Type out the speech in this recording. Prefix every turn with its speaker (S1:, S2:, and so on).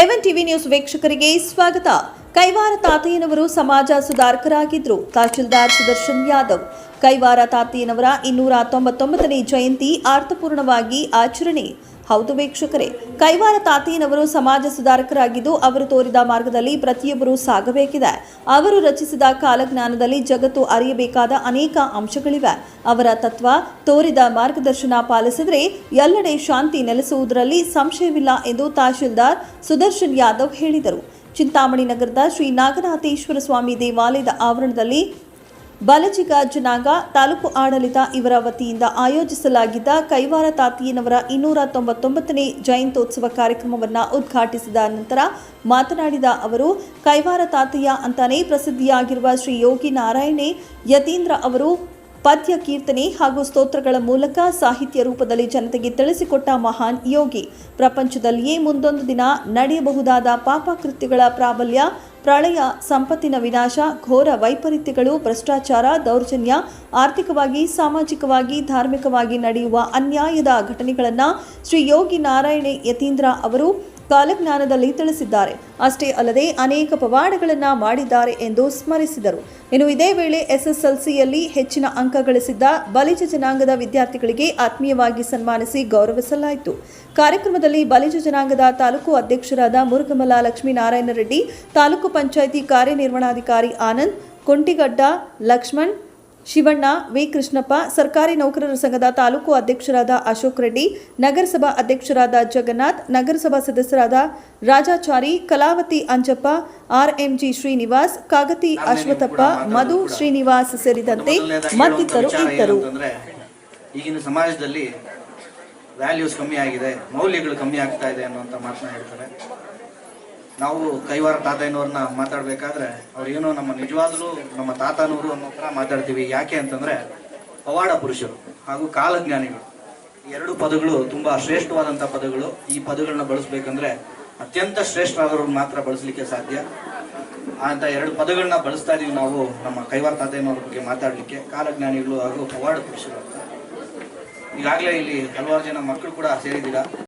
S1: ಎವನ್ TV news ವೀಕ್ಷಕರಿಗೆ ಸ್ವಾಗತ. ಕೈವಾರ ತಾತಯ್ಯನವರು ಸಮಾಜ ಸುಧಾರಕರಾಗಿದ್ದರು. ತಹಶೀಲ್ದಾರ್ ಸುದರ್ಶನ್ ಯಾದವ್. ಕೈವಾರ ತಾತಯ್ಯನವರ ಇನ್ನೂರ ತೊಂಬತ್ತೊಂಬತ್ತನೇ ಜಯಂತಿ ಅರ್ಥಪೂರ್ಣವಾಗಿ ಆಚರಣೆ. ಹೌದು ವೀಕ್ಷಕರೇ, ಕೈವಾರ ತಾತಯ್ಯನವರು ಸಮಾಜ ಸುಧಾರಕರಾಗಿದ್ದು ಅವರು ತೋರಿದ ಮಾರ್ಗದಲ್ಲಿ ಪ್ರತಿಯೊಬ್ಬರೂ ಸಾಗಬೇಕಿದೆ. ಅವರು ರಚಿಸಿದ ಕಾಲಜ್ಞಾನದಲ್ಲಿ ಜಗತ್ತು ಅರಿಯಬೇಕಾದ ಅನೇಕ ಅಂಶಗಳಿವೆ. ಅವರ ತತ್ವ, ತೋರಿದ ಮಾರ್ಗದರ್ಶನ ಪಾಲಿಸಿದರೆ ಎಲ್ಲೆಡೆ ಶಾಂತಿ ನೆಲೆಸುವುದರಲ್ಲಿ ಸಂಶಯವಿಲ್ಲ ಎಂದು ತಹಶೀಲ್ದಾರ್ ಸುದರ್ಶನ್ ಯಾದವ್ ಹೇಳಿದರು. ಚಿಂತಾಮಣಿ ನಗರದ ಶ್ರೀ ನಾಗನಾಥೇಶ್ವರ ಸ್ವಾಮಿ ದೇವಾಲಯದ ಆವರಣದಲ್ಲಿ ಬಲಜಿಗ ಜನಾಂಗ ತಾಲೂಕು ಆಡಳಿತ ಇವರ ವತಿಯಿಂದ ಆಯೋಜಿಸಲಾಗಿದ್ದ ಕೈವಾರ ತಾತಿಯನವರ ಇನ್ನೂರ ತೊಂಬತ್ತೊಂಬತ್ತನೇ ಜಯಂತ್ಯೋತ್ಸವ ಕಾರ್ಯಕ್ರಮವನ್ನು ಉದ್ಘಾಟಿಸಿದ ನಂತರ ಮಾತನಾಡಿದ ಅವರು, ಕೈವಾರ ತಾತಯ್ಯ ಅಂತಾನೇ ಪ್ರಸಿದ್ಧಿಯಾಗಿರುವ ಶ್ರೀ ಯೋಗಿ ನಾರಾಯಣೆ ಯತೀಂದ್ರ ಅವರು ಪದ್ಯ ಕೀರ್ತನೆ ಹಾಗೂ ಸ್ತೋತ್ರಗಳ ಮೂಲಕ ಸಾಹಿತ್ಯ ರೂಪದಲ್ಲಿ ಜನತೆಗೆ ತಿಳಿಸಿಕೊಟ್ಟ ಮಹಾನ್ ಯೋಗಿ. ಪ್ರಪಂಚದಲ್ಲಿಯೇ ಮುಂದೊಂದು ದಿನ ನಡೆಯಬಹುದಾದ ಪಾಪ ಕೃತ್ಯಗಳ ಪ್ರಾಬಲ್ಯ, ಪ್ರಳಯ, ಸಂಪತ್ತಿನ ವಿನಾಶ, ಘೋರ ವೈಪರೀತ್ಯಗಳು, ಭ್ರಷ್ಟಾಚಾರ, ದೌರ್ಜನ್ಯ, ಆರ್ಥಿಕವಾಗಿ, ಸಾಮಾಜಿಕವಾಗಿ, ಧಾರ್ಮಿಕವಾಗಿ ನಡೆಯುವ ಅನ್ಯಾಯದ ಘಟನೆಗಳನ್ನು ಶ್ರೀ ಯೋಗಿ ನಾರಾಯಣ ಯತೀಂದ್ರ ಅವರು ಕಾಲಜ್ಞಾನದಲ್ಲಿ ತಿಳಿಸಿದ್ದಾರೆ. ಅಷ್ಟೇ ಅಲ್ಲದೆ ಅನೇಕ ಪವಾಡಗಳನ್ನು ಮಾಡಿದ್ದಾರೆ ಎಂದು ಸ್ಮರಿಸಿದರು. ಇನ್ನು ಇದೇ ವೇಳೆ ಎಸ್ಎಸ್ಎಲ್ಸಿಯಲ್ಲಿ ಹೆಚ್ಚಿನ ಅಂಕ ಗಳಿಸಿದ್ದ ಬಲಿಜ ಜನಾಂಗದ ವಿದ್ಯಾರ್ಥಿಗಳಿಗೆ ಆತ್ಮೀಯವಾಗಿ ಸನ್ಮಾನಿಸಿ ಗೌರವಿಸಲಾಯಿತು. ಕಾರ್ಯಕ್ರಮದಲ್ಲಿ ಬಲಿಜ ಜನಾಂಗದ ತಾಲೂಕು ಅಧ್ಯಕ್ಷರಾದ ಮುರುಗಮಲ ಲಕ್ಷ್ಮೀನಾರಾಯಣ ರೆಡ್ಡಿ, ತಾಲೂಕು ಪಂಚಾಯಿತಿ ಕಾರ್ಯನಿರ್ವಹಣಾಧಿಕಾರಿ ಆನಂದ್, ಕುಂಟಿಗಡ್ಡ, ಲಕ್ಷ್ಮಣ್ ಶಿವಣ್ಣ ವಿ. ಕೃಷ್ಣಪ್ಪ ಸರ್ಕಾರಿ ನೌಕರರ ಸಂಘದ ತಾಲೂಕು ಅಧ್ಯಕ್ಷರಾದ ಅಶೋಕ್ ರೆಡ್ಡಿ ನಗರಸಭಾ ಅಧ್ಯಕ್ಷರಾದ ಜಗನ್ನಾಥ್ ನಗರಸಭಾ ಸದಸ್ಯರಾದ ರಾಜಾಚಾರಿ ಕಲಾವತಿ ಅಂಜಪ್ಪ ಆರ್ಎಂಜಿ ಶ್ರೀನಿವಾಸ್ ಕಾಗತಿ ಅಶ್ವಥಪ್ಪ ಮಧು ಶ್ರೀನಿವಾಸ್ ಸೇರಿದಂತೆ ಮತ್ತಿತರರು ಇದ್ದರು.
S2: ಈಗಿನ ಸಮಾಜದಲ್ಲಿ ವ್ಯಾಲ್ಯೂಸ್ ಕಮ್ಮಿ ಆಗಿದೆ ಮೌಲ್ಯಗಳು ಕಮ್ಮಿ ಆಗ್ತಾ ಇದೆ ಅನ್ನುವಂಥ ಮಾತನ್ನ ಹೇಳ್ತಾರೆ. ನಾವು ಕೈವಾರ ತಾತಯ್ಯನವ್ರನ್ನ ಮಾತಾಡ್ಬೇಕಾದ್ರೆ ಅವ್ರು ಏನೋ ನಮ್ಮ ನಿಜವಾಗ್ಲೂ ನಮ್ಮ ತಾತನವರು ಅನ್ನೋ ಥರ ಮಾತಾಡ್ತೀವಿ. ಯಾಕೆ ಅಂತಂದ್ರೆ ಪವಾಡ ಪುರುಷರು ಹಾಗೂ ಕಾಲಜ್ಞಾನಿಗಳು. ಎರಡು ಪದಗಳು ತುಂಬಾ ಶ್ರೇಷ್ಠವಾದಂಥ ಪದಗಳು. ಈ ಪದಗಳನ್ನ ಬಳಸ್ಬೇಕಂದ್ರೆ ಅತ್ಯಂತ ಶ್ರೇಷ್ಠರಾದವ್ರನ್ನ ಮಾತ್ರ ಬಳಸಲಿಕ್ಕೆ ಸಾಧ್ಯ. ಅಂತ ಎರಡು ಪದಗಳನ್ನ ಬಳಸ್ತಾ ಇದೀವಿ ನಾವು ನಮ್ಮ ಕೈವಾರ ತಾತಯ್ಯನವ್ರ ಬಗ್ಗೆ ಮಾತಾಡ್ಲಿಕ್ಕೆ, ಕಾಲಜ್ಞಾನಿಗಳು ಹಾಗೂ ಪವಾಡ ಪುರುಷರು ಅಂತ. ಈಗಾಗಲೇ ಇಲ್ಲಿ ಹಲವಾರು ಜನ ಮಕ್ಕಳು ಕೂಡ ಸೇರಿದ್ದೀರಾ?